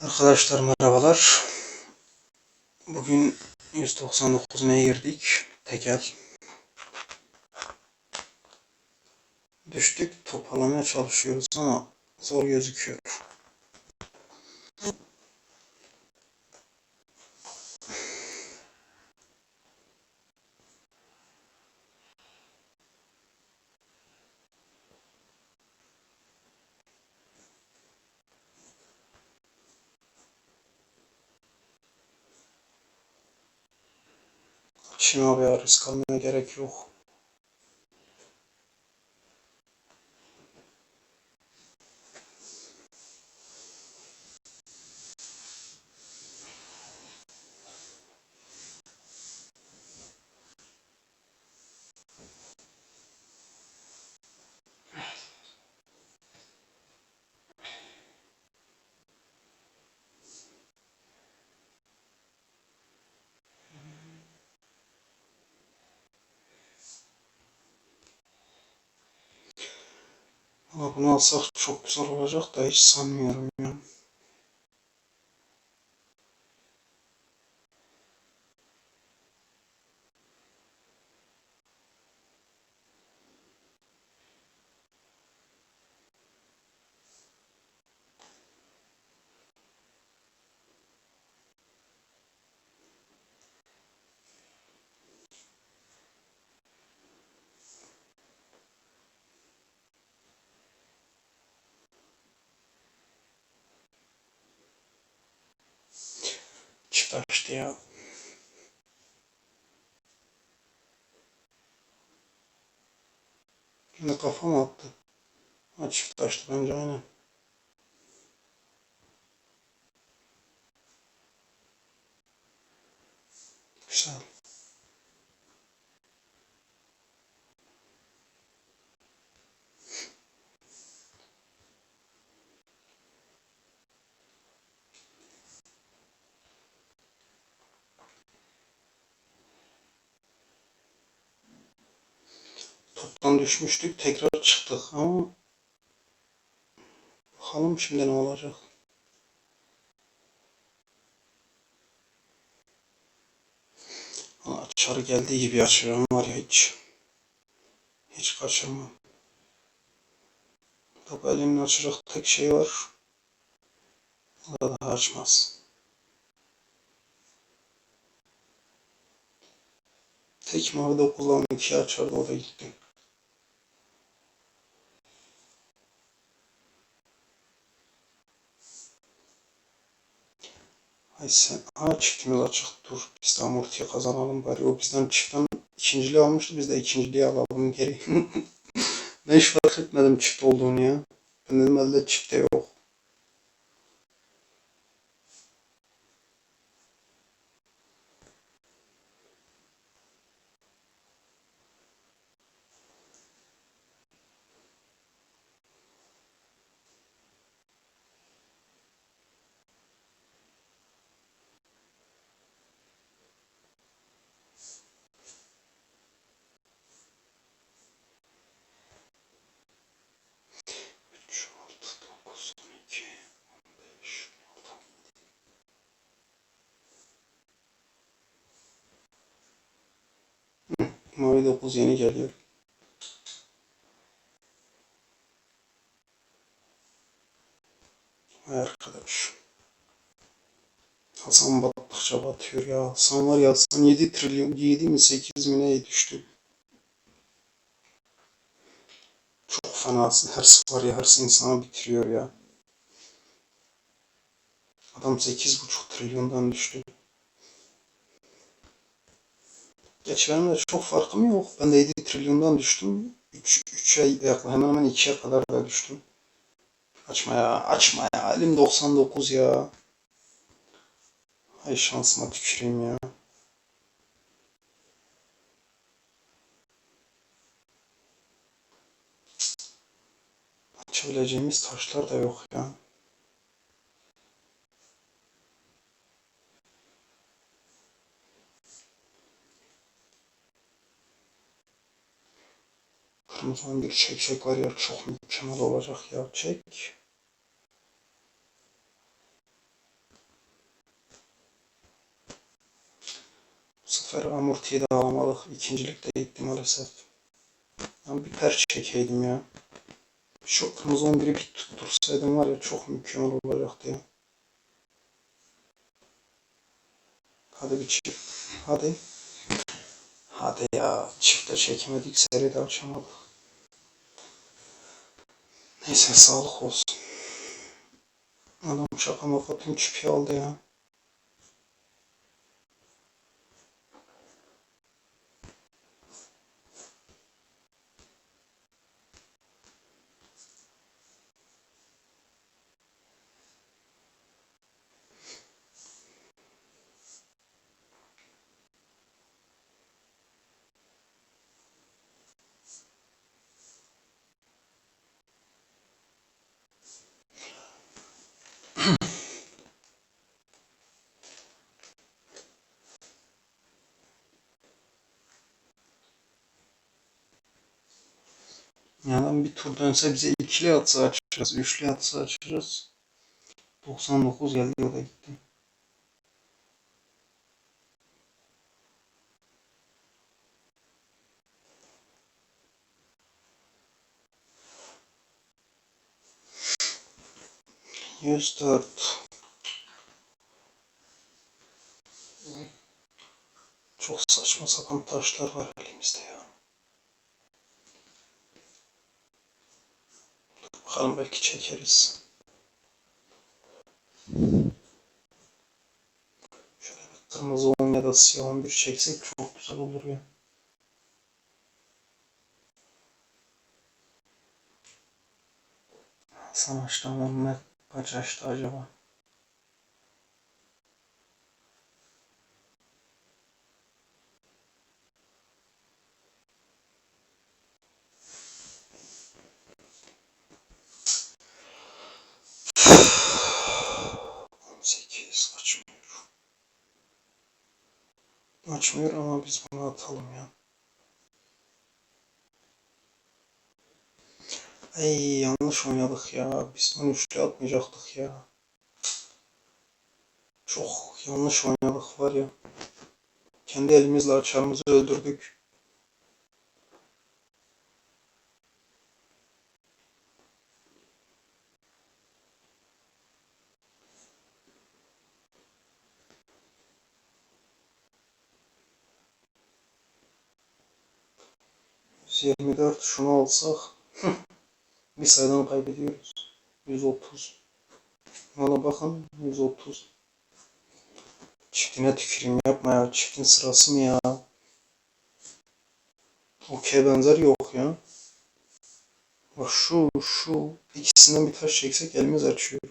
Arkadaşlar merhabalar. Bugün 199 M'ye girdik. Tekel. Düştük toparlamaya çalışıyoruz ama zor gözüküyor. Şimdi abi ya risk almaya gerek yok. Ama bunu alsak çok güzel olacak da hiç sanmıyorum ya. Çift açtı ya. Yine kafam attı. Ha çift bence aynen. Güzel. Düşmüştük tekrar çıktık ama bakalım şimdi ne olacak. Aa, Çarı geldiği gibi açıyorum var ya hiç. Hiç kaçırmam. Tabi elimin açacak tek şey var. O da daha açmaz. Tek mavi de kullanım iki açardı o da gitti. Ay sen, ha çiftimiz açık dur. Biz de amortiye kazanalım bari. O bizden çiftten ikinciliği almıştı. Biz de ikinciliği alalım geri. ben hiç fark etmedim çift olduğunu ya. Ben dedim elde çift de yok. Mavi 9 yeni geliyor. Arkadaş. Hasan battıkça batıyor ya. Hasan var ya Hasan 7 trilyon 7 mi 8 mi neye düştü. Çok fena hırs var ya hırs insanı bitiriyor ya. Adam 8,5 trilyondan düştü. Geç benim de çok farkım yok. Ben de 7 trilyondan düştüm. 3, 3'e yaklaşık hemen hemen 2'ye kadar da düştüm. Açma ya, açma ya. Elim 99 ya. Ay şansıma tüküreyim ya. Açabileceğimiz taşlar da yok ya. şunu falan bir çeksek var ya çok mükemmel olacak ya çek. Bu sefer amortiyi de alamadık. İkincilikte gitti maalesef. Ben bir per çekeydim ya. Şu kırmızı 11'i bir tuttursaydım var ya çok mükemmel olacaktı ya. Hadi bir çift. Hadi. Hadi ya çifte çekemedik seri seride açamadık. Neyse sağlık olsun. Adam şaka maka tüm çipi aldı ya. Yani bir tur dönse bize ikili atsa açacağız, üçlü atsa açacağız. 99 geldi o da gitti. Yüz dört. Çok saçma sapan taşlar var elimizde ya. Bakalım belki çekeriz. Şöyle bir kırmızı 10 ya da siyah 11 çeksek çok güzel olur ya. Savaştan ne kaç yaşta acaba? Açmıyor ama biz bunu atalım ya. Ay yanlış oynadık ya. Biz bunu üçlü atmayacaktık ya. Çok yanlış oynadık var ya. Kendi elimizle açarımızı öldürdük. Yüz yirmi dört şunu alsak bir sayıdan kaybediyoruz. 130. Valla bakın 130. Çiftine tüküreyim yapma ya. Çiftin sırası mı ya? Okey benzer yok ya. Bak şu şu ikisinden bir taş çeksek elimiz açıyor.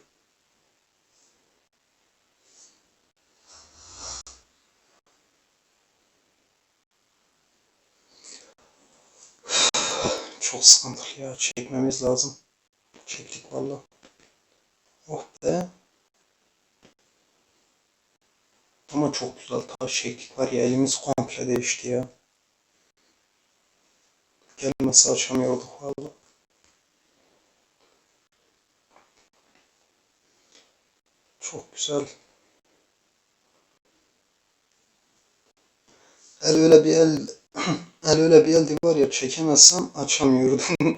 Çok sıkıntılı ya. Çekmemiz lazım. Çektik valla. Oh be. Ama çok güzel taş çektik var ya elimiz komple değişti ya. Gelmesi açamıyorduk valla. Çok güzel. El öyle bir el el öyle bir eldi var ya çekemezsem açamıyordum.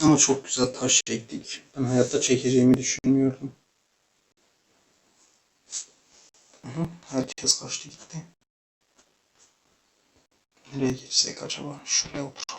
Ama çok güzel taş çektik. Ben hayatta çekeceğimi düşünmüyordum. Herkes kaçtı gitti. Nereye girsek acaba? Şuraya oturalım.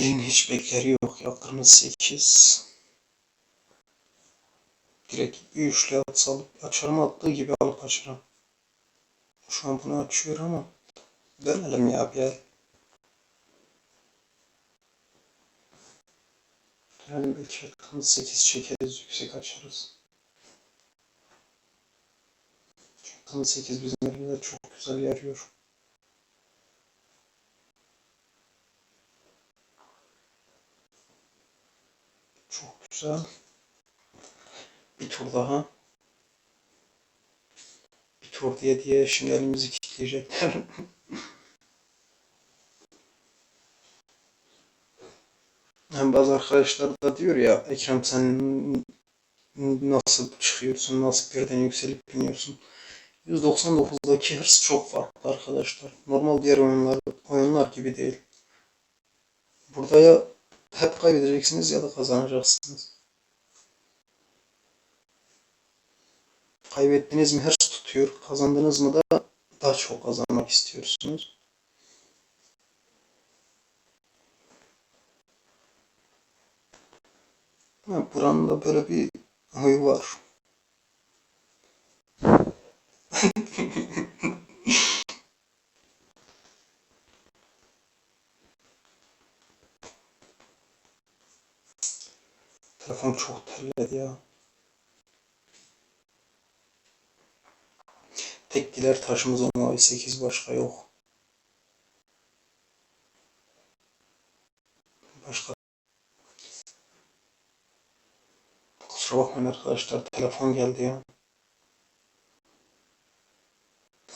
Elin hiç bekleri yok ya. Kırmızı 8. Direkt bir üçlü atsa açarım attığı gibi alıp açarım. Şu an bunu açıyor ama dönelim ya bir el. Yani belki kırmızı 8 çekeriz yüksek açarız. Kırmızı 8 bizim elimizde çok güzel yarıyor. Güzel. Bir tur daha. Bir tur diye diye şimdi elimizi kilitleyecekler. Hem bazı arkadaşlar da diyor ya Ekrem sen nasıl çıkıyorsun, nasıl birden yükselip biniyorsun. 199'daki hırs çok farklı arkadaşlar. Normal diğer oyunlar oyunlar gibi değil. Burada ya hep kaybedeceksiniz ya da kazanacaksınız. Kaybettiniz mi hırs tutuyor, kazandınız mı da daha çok kazanmak istiyorsunuz. Ha, buranın da böyle bir huyu var. Telefon çok terledi ya. Tek gider taşımız ona 8 başka yok. Başka. Kusura bakmayın arkadaşlar telefon geldi ya.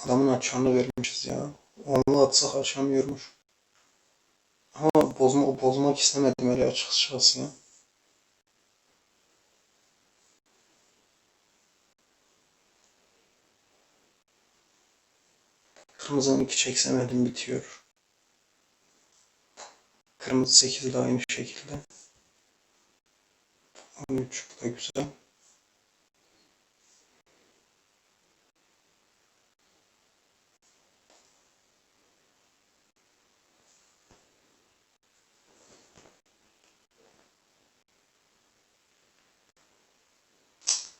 Adamın açığını vermişiz ya. Onu atsak açamıyormuş. Ama bozma, bozmak istemedim öyle açıkçası ya. Kırmızının iki çeksemedim bitiyor. Kırmızı 8 ile aynı şekilde. 13 bu da güzel.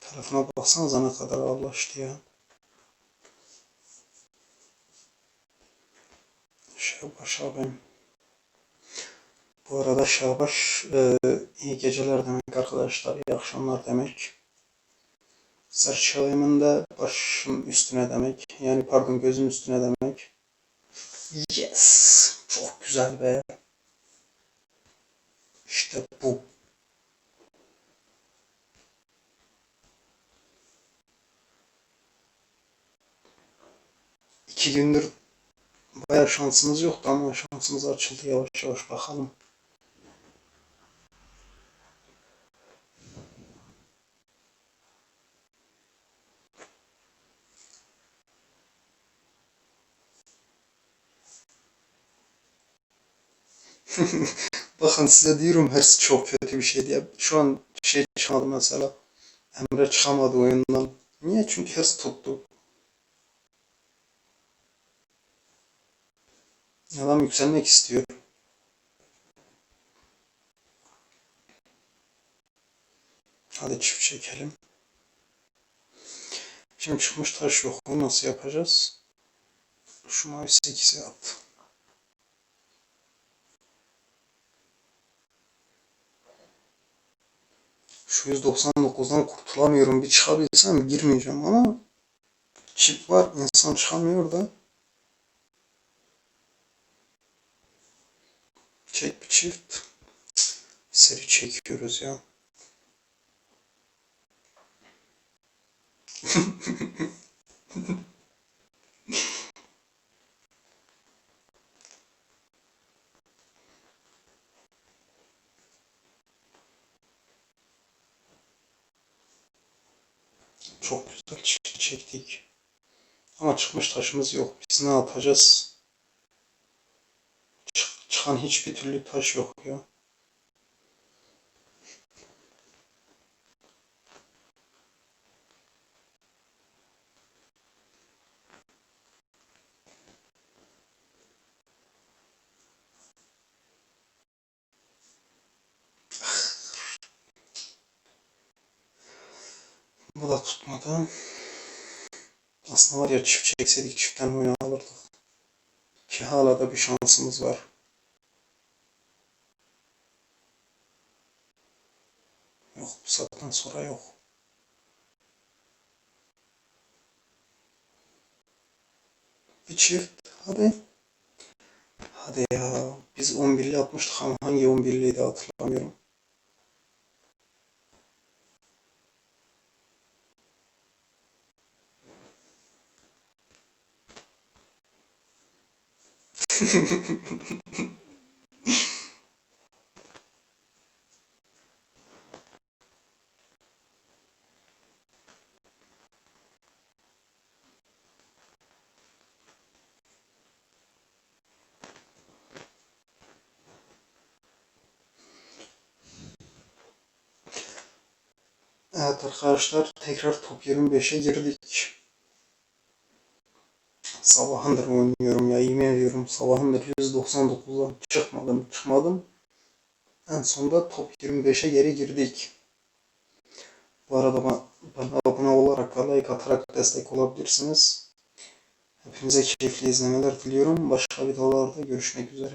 Telefona baksanıza ne kadar ağırlaştı ya. Abim. Bu arada Şahbaş e, iyi geceler demek arkadaşlar, iyi akşamlar demek. Serçalayımın da başım üstüne demek. Yani pardon gözüm üstüne demek. Yes! Çok güzel be. İşte bu. İki gündür bayağı şansımız yoktu ama şansımız açıldı yavaş yavaş bakalım. Bakın size diyorum hırs çok kötü bir şey diye. Şu an şey çıkmadı mesela. Emre çıkamadı oyundan. Niye? Çünkü hırs tuttu. Adam yükselmek istiyor. Hadi çift çekelim. Şimdi çıkmış taş yok. Onu nasıl yapacağız? Şu mavi 8'e at. Şu 199'dan kurtulamıyorum. Bir çıkabilsem girmeyeceğim ama çip var. insan çıkamıyor da. Çek bir çift. Seri çekiyoruz ya. Çok güzel çektik. Ama çıkmış taşımız yok. Biz ne yapacağız? Çık, çıkan hiçbir türlü taş yok ya. Bu da tutmadı. Aslında var ya çift çekseydik çiftten oyunu alırdık. Ki hala da bir şansımız var. sonra yok. Bir çift. Hadi. Hadi ya. Biz 11'li atmıştık ama hangi 11'liydi hatırlamıyorum. Evet arkadaşlar tekrar top 25'e girdik. Sabahındır oynuyorum ya yemin ediyorum sabahındır 199'dan çıkmadım çıkmadım. En sonunda top 25'e geri girdik. Bu arada bana, bana abone olarak ve like atarak destek olabilirsiniz. Hepinize keyifli izlemeler diliyorum. Başka videolarda görüşmek üzere.